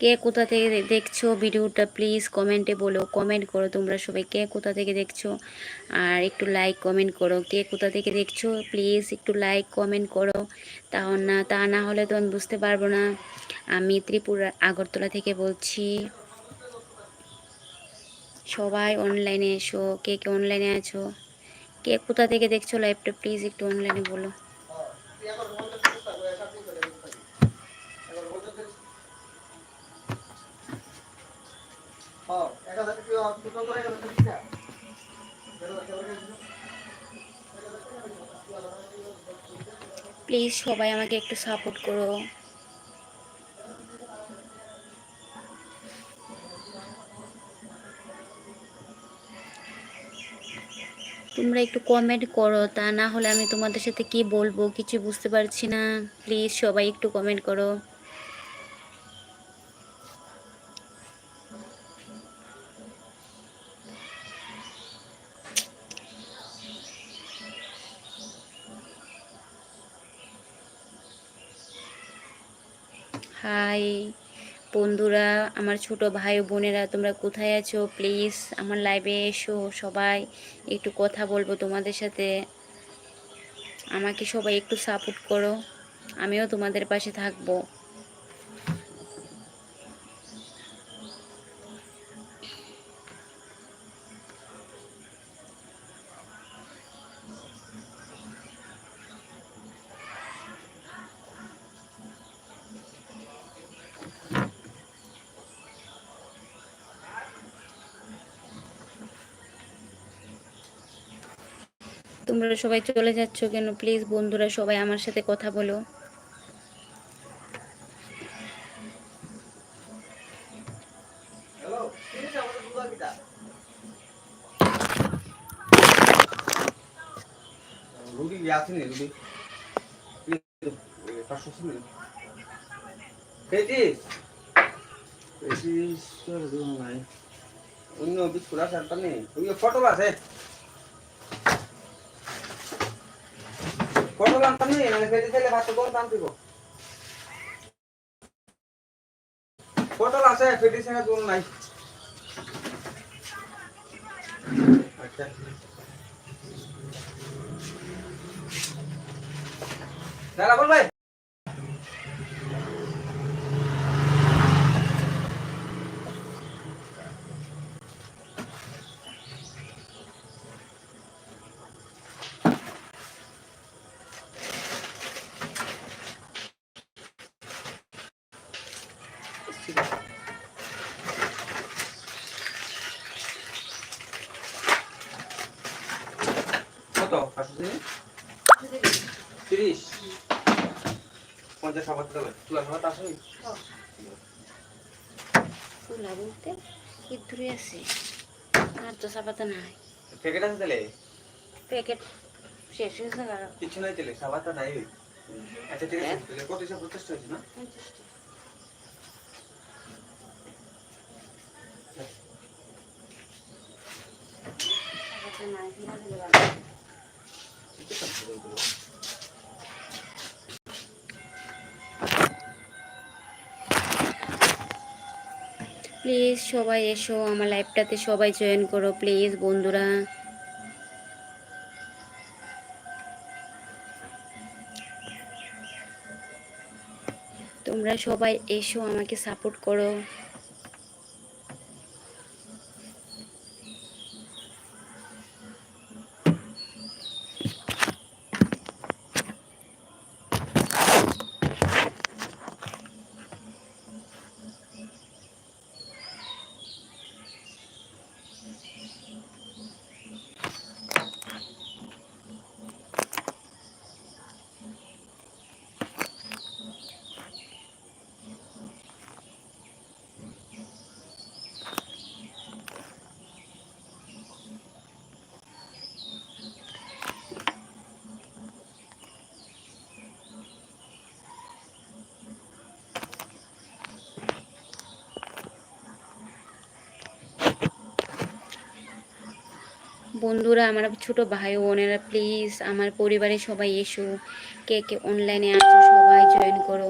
কে কোথা থেকে দেখছ ভিডিওটা প্লিজ কমেন্টে বলো। কমেন্ট করো তোমরা সবাই, কে কোথা থেকে দেখছ? আর একটু লাইক কমেন্ট করো, কে কোথা থেকে দেখছ? প্লিজ একটু লাইক কমেন্ট করো। তা না তা না হলে তো আমি বুঝতে পারব না। আমি ত্রিপুরা, আগরতলা থেকে বলছি। সবাই অনলাইনে এসো। কে কে অনলাইনে আছো? কে কোথা থেকে দেখছ লাইভটা প্লিজ একটু অনলাইনে বলো। প্লিজ সবাই আমাকে একটু সাপোর্ট করো। তোমরা একটু কমেন্ট করো, তা না হলে আমি তোমাদের সাথে কি বলব, কিছু বুঝতে পারছি না। প্লিজ সবাই একটু কমেন্ট করো। হাই। বন্ধুরা, আমার ছোট ভাই বোনেরা, তোমরা কোথায় আছো? প্লিজ আমার লাইভে এসো সবাই। একটু কথা বলব তোমাদের সাথে। আমাকে সবাই একটু সাপোর্ট করো। আমিও তোমাদের পাশে থাকব। তোমরা সবাই চলে যাচ্ছ কেন? প্লিজ বন্ধুরা সবাই আমার সাথে কথা বলো। অন্য বিস্কুট আছে ফটো আছে। ফটো আনতাম নেই মানে পেয়েছি ছেলে ভাত কোন দাম দিব? পটল আছে পেটি সেটা দূর নাই। আচ্ছা। দাদা বল ভাই। কত? পাঁচশো তিরিশ। পঞ্চাশ আবার দেবে তুলা খাবার আসেনি? তুলা বলতে কি দূরে আছে। আর তো সাপাতা নাই। প্যাকেট আছে তাহলে? প্যাকেট শেষ হয়েছে কিছু নাই তাহলে সাবারটা নাই। আচ্ছা ঠিক আছে। তাহলে কত হিসাব প্রচেষ্টা হয়েছে না? প্লিজ সবাই এসো, আমার লাইভটাতে সবাই জয়েন করো প্লিজ বন্ধুরা। তোমরা সবাই এসো, আমাকে সাপোর্ট করো। বন্ধুরা, আমার ছোট ভাই বোনেরা প্লিজ আমার পরিবারের সবাই এসো। কে কে অনলাইনে আসো সবাই জয়েন করো।